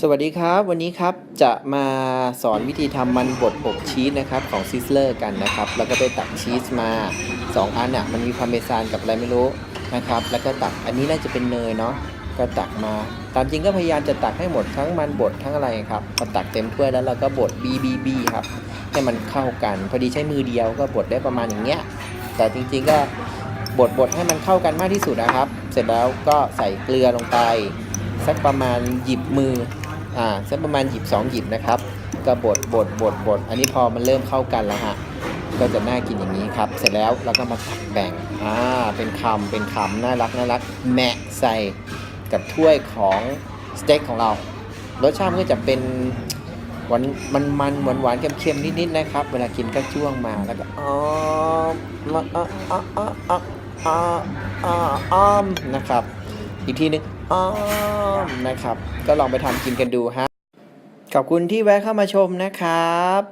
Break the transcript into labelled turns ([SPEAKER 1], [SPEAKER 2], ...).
[SPEAKER 1] สวัสดีครับ วันนี้ครับจะมาสอนวิธีทำมันบดอบชีสนะครับของซิสเลอร์กันนะครับ แล้วก็ไปตักชีสมา 2 อันอะมันมีพาร์เมซานกับอะไรไม่รู้นะครับ แล้วก็ตักอันนี้น่าจะเป็นเนยเนาะก็ตักมา ตามจริงก็พยายามจะตักให้หมดทั้งมันบดทั้งอะไรครับพอตักเต็มถ้วยแล้วเราก็บดบีบีบีครับให้มันเข้ากัน พอดีใช้มือเดียวก็บดได้ประมาณอย่างเงี้ย แต่จริงๆก็บดบดให้มันเข้ากันมากที่สุดนะครับ เสร็จแล้วก็ใส่เกลือลงไป สักประมาณหยิบมืออ่าสักประมาณหยิบ2หยิบนะครับก็บดบดบดบดอันนี้พอมันเริ่มเข้ากันแล้วฮะก็จะน่ากินอย่างนี้ครับ เสร็จแล้วเราก็มาตักแบ่งอ่าเป็นคำเป็นคำน่ารักน่ารักแมะใส่กับถ้วยของสเต็กของเรา รสชาติก็จะเป็นหวานมันมันหวานหวานๆเค็มๆนิดๆนะครับ เวลากินก็จ้วงมาแล้วก็อ๋อมอ๋ออ๋ออ๋ออ๋ออ๋ออ๋ออ๋อนะครับ อีกทีนึงอ้อมนะครับ ก็ลองไปทำกินกันดูฮะขอบคุณที่แวะเข้ามาชมนะครับ